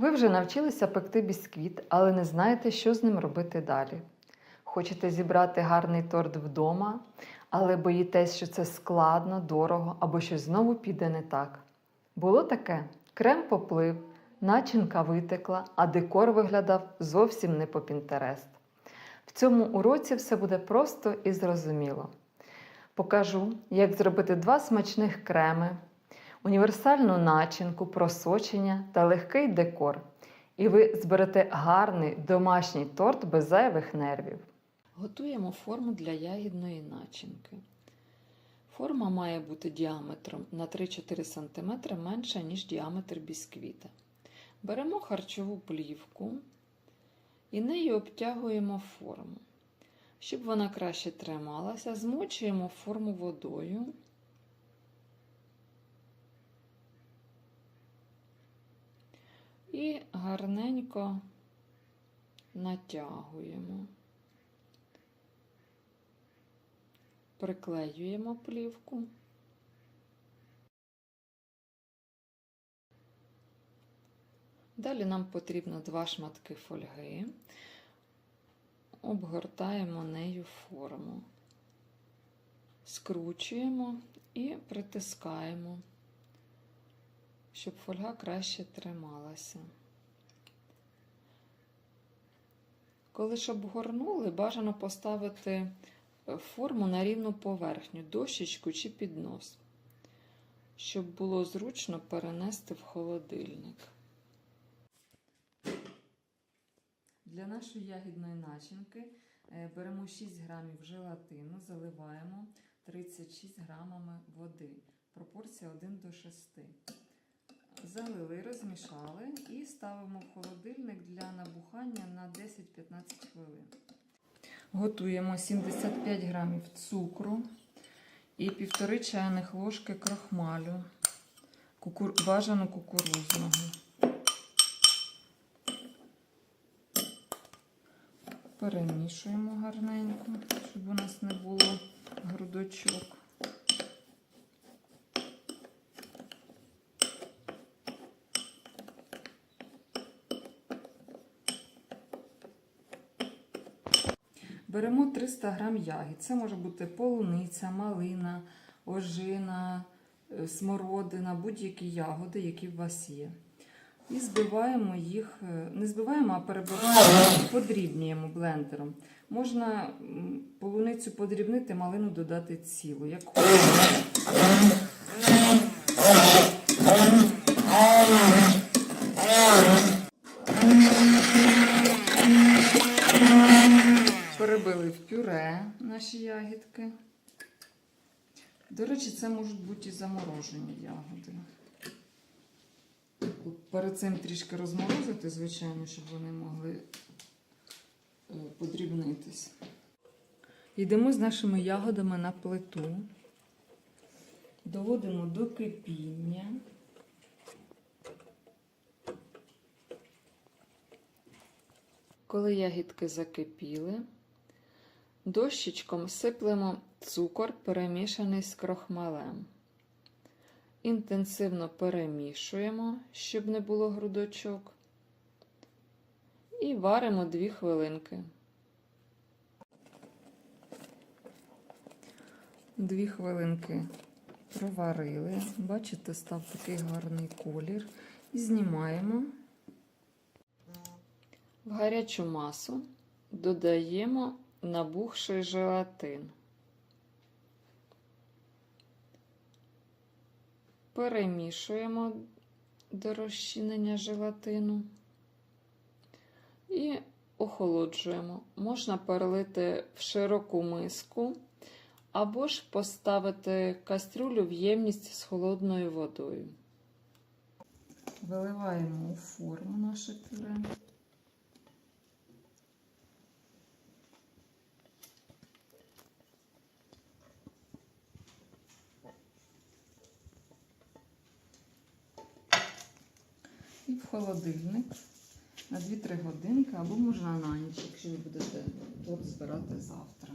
Ви вже навчилися пекти бісквіт, але не знаєте, що з ним робити далі. Хочете зібрати гарний торт вдома, але боїтесь, що це складно, дорого або щось знову піде не так. Було таке: крем поплив, начинка витекла, а декор виглядав зовсім не по Пінтерест. В цьому уроці все буде просто і зрозуміло. Покажу, як зробити два смачних креми, універсальну начинку, просочення та легкий декор. І ви зберете гарний домашній торт без зайвих нервів. Готуємо форму для ягідної начинки. Форма має бути діаметром на 3-4 см менша, ніж діаметр бісквіта. Беремо харчову плівку і нею обтягуємо форму. Щоб вона краще трималася, змочуємо форму водою. І гарненько натягуємо, приклеюємо плівку. Далі нам потрібно два шматки фольги, обгортаємо нею форму, скручуємо і притискаємо, щоб фольга краще трималася. Коли ж обгорнули, бажано поставити форму на рівну поверхню, дощечку чи піднос, щоб було зручно перенести в холодильник. Для нашої ягідної начинки е, беремо 6 грамів желатину, заливаємо 36 грамами води. Пропорція 1 до 6. Залили, розмішали і ставимо в холодильник для набухання на 10-15 хвилин. Готуємо 75 грамів цукру і 1,5 чайних ложки крохмалю, кукур... бажано кукурузного. Перемішуємо гарненько, щоб у нас не було грудочок. Беремо 300 грам ягід. Це може бути полуниця, малина, ожина, е, смородина, будь-які ягоди, які у вас є. І збиваємо їх, е, не збиваємо, а перебиваємо, подрібнюємо блендером. Можна полуницю подрібнити, малину додати цілу. Як хочете. Перебили в пюре наші ягідки. До речі, це можуть бути і заморожені ягоди. Перед цим трішки розморозити, звичайно, щоб вони могли е, подрібнитись. Йдемо з нашими ягодами на плиту, доводимо до кипіння. Коли ягідки закипіли, дощечком сиплемо цукор, перемішаний з крохмалем. Інтенсивно перемішуємо, щоб не було грудочок. І варимо 2 хвилинки. Дві хвилинки проварили. Бачите, став такий гарний колір. І знімаємо. В гарячу масу додаємо набухший желатин. Перемішуємо до розчинення желатину і охолоджуємо. Можна перелити в широку миску або ж поставити кастрюлю в ємність з холодною водою. Виливаємо у форму наше пюре. І в холодильник на 2-3 годинки або можна на ніч, якщо ви будете торт збирати завтра.